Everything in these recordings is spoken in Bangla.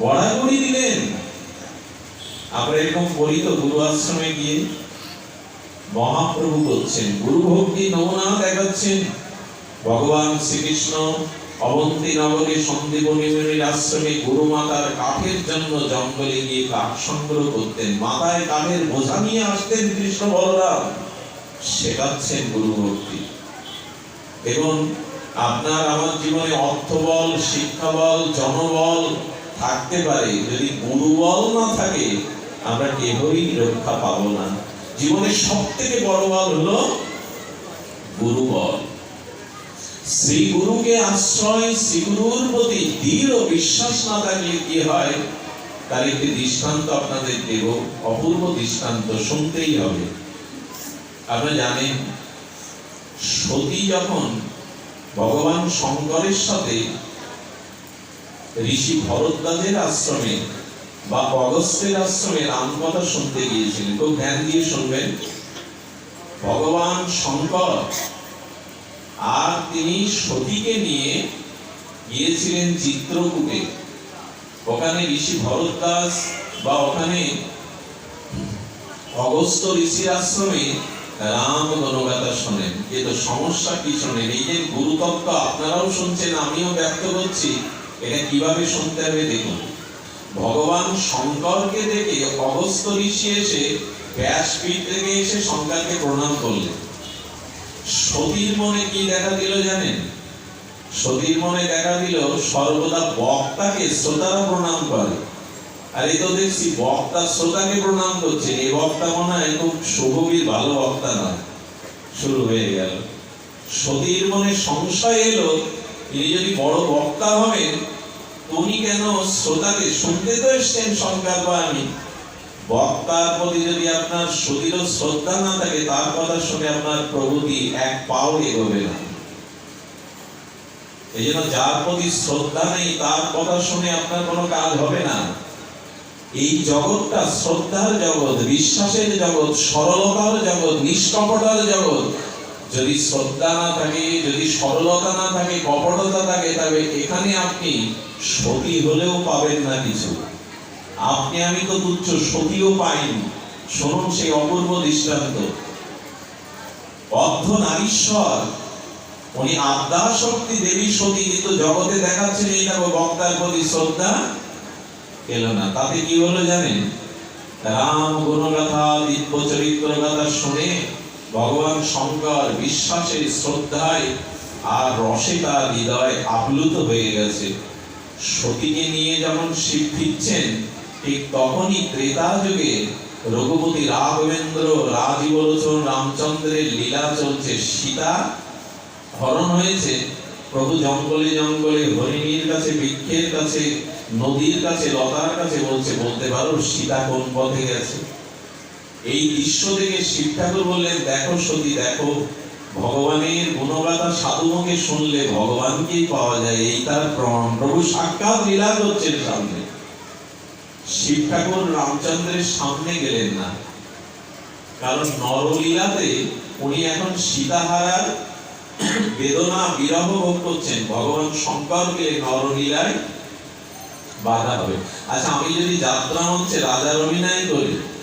বড়াগড়ি দিলেন। আমরা এরকম করি তো, গুরু আশ্রমে গিয়ে মহাপ্রভু করছেন। গুরু ভক্তি নমুনা দেখাচ্ছেন। ভগবান শ্রীকৃষ্ণ অবন্তী নগরে সন্দীপনী মুনির আশ্রমে গুরু মাতার কাঠের জন্য জঙ্গলে গিয়ে কাঠ সংগ্রহ করতেন। মাথায় কাঠের বোঝা নিয়ে আসতেন কৃষ্ণ বলরাম। শেখাচ্ছেন গুরু ভক্তি। এবং আপনার আমার জীবনে অর্থবল, শিক্ষাবল, জনবল থাকতে পারে, যদি গুরুবল না থাকে, আমরা কেহই রক্ষা পাবো না। জীবনের সব থেকে বড় বল হলো গুরুবল। শ্রী গুরুকে আশ্রয়, শ্রী গুরুর প্রতি দৃঢ় বিশ্বাস না থাকলে কি হয়? তার একটি দৃষ্টান্ত আপনাদের দেব, অপূর্ব দৃষ্টান্ত শুনতেই হবে। আপনারা জানেন, সতী যখন ভগবান শঙ্করের সাথে ঋষি ভরদ্বাজের আশ্রমে বা অগস্তের আশ্রমে রাম কথা শুনতে গিয়েছিলেন। খুব ধ্যান দিয়ে শুনবেন? ভগবান শঙ্কর। আর তিনি সতীকে নিয়ে গিয়েছিলেন চিত্রকূটে ওখানে ঋষি ভরদ্বাজ বা ওখানে অগস্ত ঋষির আশ্রমে রাম গণগাথা শোনেন। কিন্তু সমস্যা কি শোনেন? এই যে গুরুতত্ত্ব, আপনারাও শুনছেন, আমিও ব্যক্ত করছি। এটা কীভাবে শুনতে হবে দেখুন। ভগবান শঙ্করকে দেখে অগস্ত ঋষি এসে ব্যাসপীঠ থেকে এসে শঙ্করকে প্রণাম করলেন। সতীর মনে কি দেখা দিল জানেন? সতীর মনে দেখা দিল সর্বদা বক্তাকে শ্রোতারা প্রণাম করে। আর এই তো দেখছি বক্তা শ্রোতাকে প্রণাম করছে, এই বক্তা মনে হয় খুব শুভবীর ভালো বক্তা নয়। শুরু হয়ে গেল। সতীর মনে সংশয় এলো তিনি যদি বড় বক্তা হবেন উনি কেন শ্রোতাকে শুনতে তো এসছেন বক্তার প্রতি যদি আপনার শ্রদ্ধা না থাকে, তার কথা শুনে আপনার এক পাও এগোবে না। এই জন্য যার প্রতি শ্রদ্ধা নেই, তার কথা শুনে আপনার কোনো কাজ হবে না। এই জগৎটা শ্রদ্ধার জগৎ, বিশ্বাসের জগৎ, সরলতার জগৎ, নিষ্কপটার জগৎ যদি শ্রদ্ধা না থাকে, যদি সরলতা না থাকে, কপটতা থাকে, তবে এখানে আপনি সতী হলেও পাবেন না কিছু। আপনি, আমি তো তুচ্ছ, সতীও পাইনি। শুনুন সেই অপূর্ব দৃষ্টান্ত। অর্ধ নারীশ্বর, উনি আদ্যা শক্তি দেবী সতী, কিন্তু জগতে দেখাচ্ছেন এই দেখো বক্তার প্রতি শ্রদ্ধা এলো না। তাতে কি হলো জানেন? রাম গুণগাথা, দিব্য চরিত্র গাথা শুনে ভগবান শঙ্কর বিশ্বাসের শ্রদ্ধায় আর রসে তার হৃদয় আপ্লুত হয়ে গেছে। সতীকে নিয়ে যেমন শিব ফিরছেন, ঠিক তখনই ত্রেতা যুগে রঘুপতি রাঘবেন্দ্র রাজীবলোচন রামচন্দ্রের লীলা চলছে। সীতা হরণ হয়েছে। প্রভু জঙ্গলে জঙ্গলে হরিণীর কাছে, বৃক্ষের কাছে, নদীর কাছে, লতার কাছে বলছে, বলতে পারো সীতা কোন পথে গেছে? এই দৃশ্য থেকে শিব ঠাকুর বললেন, দেখো সতী, দেখো, ভগবানের গুণগাথা সাধুমুখে শুনলে ভগবানকেই পাওয়া যায়। এই তার প্রমাণ। প্রভু সাক্ষাৎ লীলা করছেন সামনে। শিব ঠাকুর রামচন্দ্রের সামনে গেলেন না। কারণ নরলীলাতে উনি এখন সীতাহারার বেদনা বিরহ ভোগ করছেন। ভগবান শঙ্কর গেলে নরলীলায় বাধা হবে। আচ্ছা আমি যদি যাত্রা হচ্ছে রাজার অভিনয় করি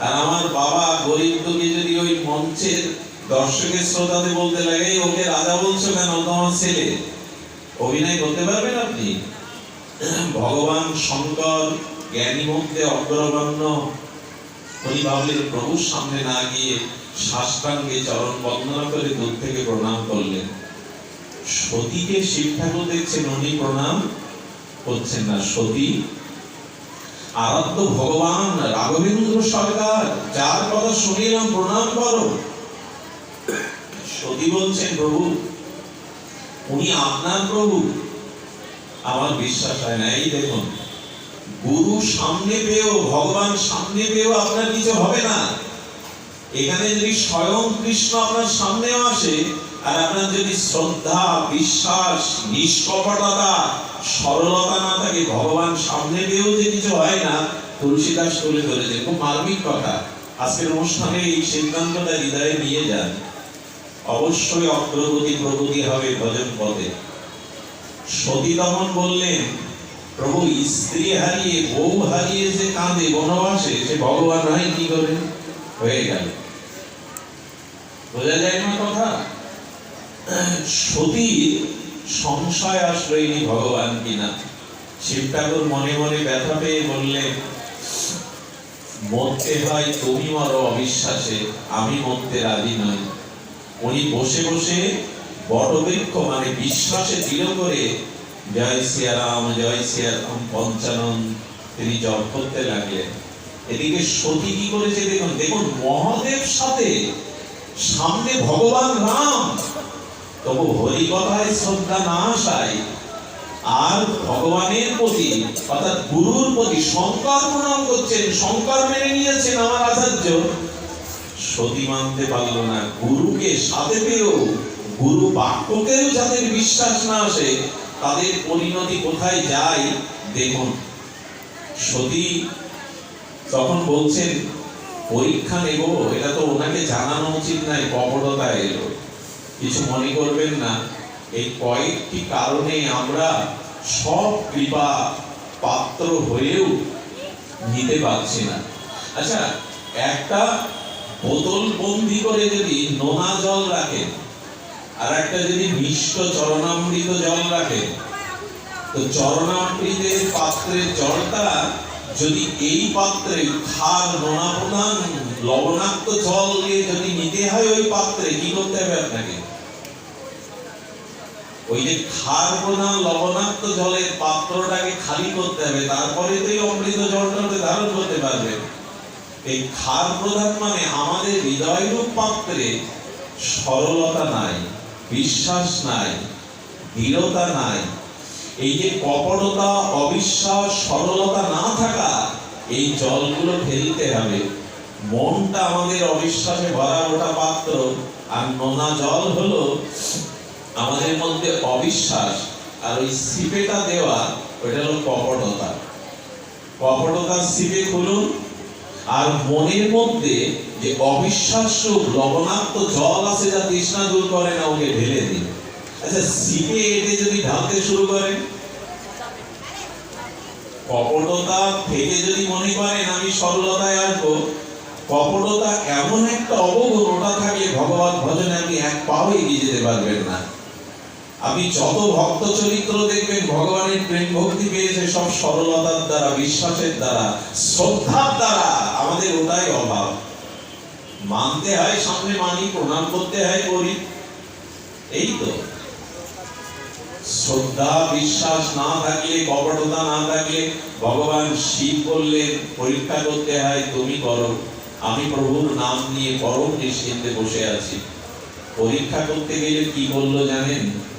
আর আমার বাবা গরিব দুঃখী যদি ওই মঞ্চের দর্শকের শ্রোতাতে বলতে লাগে, "এই ওকে রাজা বলছো কেন? ও তো ছেলে। অভিনয় করতে পারবেন আপনি। ভগবান শঙ্কর জ্ঞানী মধ্যে অগ্রগণ্য। উনি ভাবলেন, প্রভুর সামনে না গিয়ে সাষ্টাঙ্গে চরণ বন্দনা করে দূর থেকে প্রণাম করলেন। সতীকে শিব ঠাকুর দেখছেন, উনি প্রণাম করছেন না। সতী আরাধ্য ভগবান রাঘবেন্দ্র সরকার যার কথা শুনিলাম, প্রণাম করো। সতী বলছেন, প্রভু, উনি আপনার প্রভু। আমার বিশ্বাস হয় না, এই দেখুন, গুরু সামনে পেয়েও, ভগবান সামনে পেয়েও আপনার কিছু হবে না। এখানে যদি স্বয়ং কৃষ্ণ আপনার সামনেও আসে আর আপনার যদি শ্রদ্ধা, বিশ্বাস, নিষ্কপটতা, সরলতা না থাকে, ভগবান সামনে যে কিছু হয় না, তুলসীদাস তুলে ধরেছেন খুব মার্মিক কথা। আজকের অনুষ্ঠানে এই সিদ্ধান্তটা হৃদয়ে নিয়ে যান। অবশ্যই অগ্রগতি প্রগতি হবে ভজন পদে। বললেন, প্রভু, স্ত্রী হারিয়ে, বউ হারিয়ে যে কাঁদে, বনবাসে, সে ভগবান হয় কি করে? হয়ে গেল। বোঝা যায় না কথা? সতী সংশয় ইনি ভগবান কিনা? শিব ঠাকুর মনে মনে ব্যথা পেয়ে বললেন হয় তুমি অবিশ্বাসে, আমি রাজি নই। উনি বসে বসে বটবৃক্ষ মানে বিশ্বাসে দৃঢ় করে, জয় সিয়ারাম জয় সিয়ারাম, পঞ্চানন। তিনি জপ করতে লাগলেন। এদিকে সতী কি করেছে দেখুন দেখুন, মহাদেব সাথে সামনে ভগবান রাম। তবু হরি কথায় শ্রদ্ধা না আসায় আর ভগবানের প্রতি, অর্থাৎ গুরুর প্রতি শঙ্কর প্রণাম করছেন শঙ্কর মেনে নিয়েছেন আমার আচার্য। সতী মানতে পারল না, গুরুকে সাথে পেয়েও গুরু বাক্যকেও যাদের বিশ্বাস না আসে, তাদের পরিণতি কোথায় যায় দেখুন। সতী তখন বলছেন, পরীক্ষা নেব, এটা তো ওনাকে জানানো উচিত নাই কপটতা এলো। কিছু মনে করবেন না, এই কয়েকটি কারণে আমরা সব কৃপা পাত্র হয়েও নিতে পারছি না। আচ্ছা একটা বোতল বন্দি করে যদি নোনা জল রাখেন, আর একটা যদি মিষ্ট চরণামৃত জল রাখেন, তো চরণামৃতের পাত্রের জলটা যদি এই পাত্রে খার নোনা প্রধান লবণাক্ত জল দিয়ে যদি নিতে হয় ওই পাত্রে, কি করতে হবে আপনাকে? ওই যে ক্ষার প্রধান লবণাক্ত জলের পাত্রটাকে খালি করতে হবে, তারপরে তো অমৃত জলটাকে ধারণ করতে পারবে। এই ক্ষার প্রধান মানে আমাদের হৃদয়রূপ পাত্রে সরলতা নাই, বিশ্বাস নাই, দৃঢ়তা নাই। এই যে কপটতা, অবিশ্বাস, সরলতা না থাকা, এই জলগুলো ফেলতে হবে। মনটা আমাদের অবিশ্বাসে ভরা ওঠা পাত্র, আর নোনা জল হলো আমাদের মধ্যে অবিশ্বাস আর ওই সিপেটা দেওয়া, ওইটা হলো কপটতা। কপটতা সিপে খুলুন, আর মনের মধ্যে যে অবিশ্বাস্য লবণাক্ত জল আছে যা তৃষ্ণা দূর করে না, ওকে ঢেলে দিন। আচ্ছা সিপে এটে যদি ঢালতে শুরু করেন? কপটতা থেকে যদি মনে করেন, আমি সরলতায় আসব, কপটতা এমন একটা অবগুণ, ওটা থাকলে ভগবান ভজনে আপনি এক পাও এগিয়ে যেতে পারবেন না। আপনি যত ভক্ত চরিত্র দেখবেন, ভগবানের প্রেম ভক্তি পেয়েছে, সব সরলতার দ্বারা, বিশ্বাসের দ্বারা, শ্রদ্ধার দ্বারা। আমাদের ওটাই অভাব। মানতে হয়, সামনে মানি, প্রণাম করতে হয়, করি। এই তো। শ্রদ্ধা, বিশ্বাস না থাকলে, কপটতা না থাকলে, ভগবান শিব বললেন পরীক্ষা করতে হয়, তুমি করো। আমি প্রভুর নাম নিয়ে পরম নিশ্চিন্তে বসে আছি। পরীক্ষা করতে গেলে কি বলল জানেন?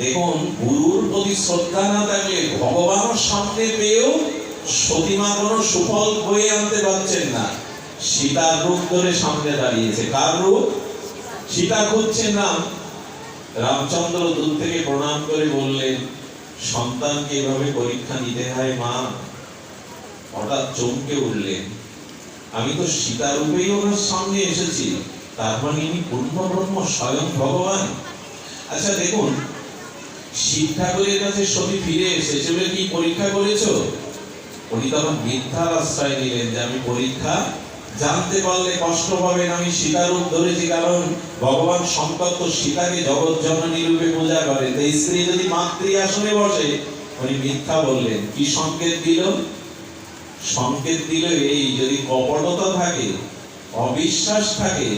দেখুন, গুরুর প্রতি শ্রদ্ধা না থাকলে ভগবানের সামনে পেয়েও সতীমা কোনো সুফল বয়ে আনতে পারছেন না। সীতার রূপ ধরে সামনে দাঁড়িয়েছে। কার রূপ? সীতা খুঁজছেন না রামচন্দ্র দূর থেকে প্রণাম করে বললেন, সন্তানকে এভাবে পরীক্ষা নিতে হয়, মা? হঠাৎ চমকে উঠলেন, আমি তো সীতা রূপেই ওনার সামনে এসেছি। তার মানে ইনি পূর্ণ ব্রহ্ম স্বয়ং ভগবান। আচ্ছা দেখুন ঠাকুরের কাছে ফিরে কি পরীক্ষা করেছ? উনি তখন মিথ্যার আশ্রয় নিলেন যে আমি পরীক্ষা জানতে পারলে কষ্ট পাবেন আমি ধরেছি, কারণ ভগবান তো সীতাকে জগৎ জননী রূপে পূজা স্ত্রী যদি মাতৃ আসনে বসে, উনি মিথ্যা বললেন। কি সংকেত দিল? সংকেত দিল এই, যদি কপটতা থাকে, অবিশ্বাস থাকে,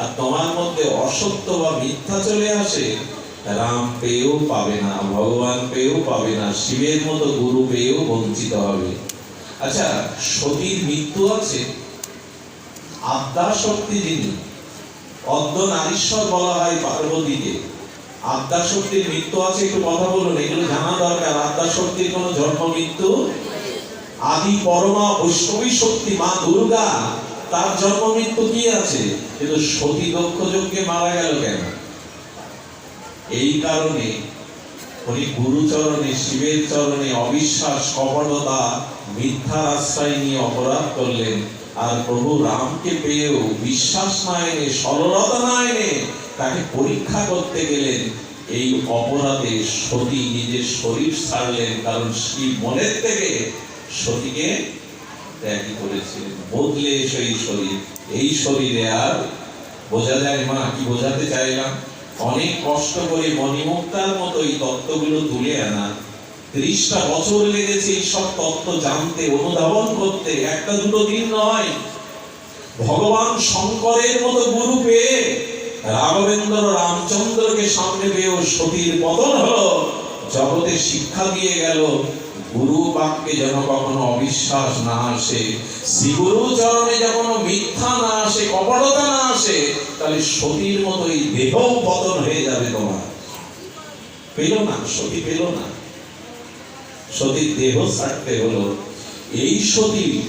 আর তোমার মধ্যে অসত্য বা মিথ্যা চলে আসে রাম পেয়েও পাবে না, ভগবান পেয়েও পাবে না, শিবের মতো গুরু পেয়েও বঞ্চিত হবে। আচ্ছা সতীর মৃত্যু আছে। আদ্যা শক্তি যিনি অর্ধ নারীশ্বর বলা হয় পার্বতীকে। আদ্যা শক্তির মৃত্যু আছে, একটু কথা বলুন, এগুলো জানা দরকার। আদ্যা শক্তির কোনো জন্ম, মৃত্যু? আদি পরমা বৈষ্ণবী শক্তি, মা দুর্গা, তার জন্ম, মৃত্যু কি আছে? কিন্তু সতী দক্ষ যজ্ঞে মারা গেল কেন? এই কারণে উনি গুরুচরণে শিবের চরণে অবিশ্বাস কপটতা মিথ্যার আশ্রয় নিয়ে অপরাধ করলেন। আর প্রভু রামকে পেয়েও বিশ্বাস না এনে, সরলতা না এনে তাকে পরীক্ষা করতে গেলেন। এই অপরাধে সতী নিজের শরীর ছাড়লেন, কারণ শিব মনের থেকে সতীকে ত্যাগই করেছিলেন। বদলে সেই শরীর। এই শরীরে আর বোঝা যায় মা কি বোঝাতে চাইলাম? অনেক কষ্ট করে মণিমুক্তার মতো এই তত্ত্বগুলো তুলে আনা। ত্রিশটা বছর লেগেছে এই সব তত্ত্ব জানতে, অনুধাবন করতে। একটা দুটো দিন নয়। ভগবান শঙ্করের মতো গুরু পেয়ে রাঘবেন্দ্র রামচন্দ্রকে সামনে পেয়েও সতীর পতন হলো। জগতে শিক্ষা দিয়ে গেল। গুরু বাক্যে যেন কখনো অবিশ্বাস না আসে। শ্রীগুরু চরণে যখন মিথ্যা না আসে, কপটতা না আসে, তাহলে সতীর মতো এই দেহ পতন হয়ে যাবে তোমার। পেল না, সতী পেল না। সতীর দেহ ছাড়তে হলো। এই সতী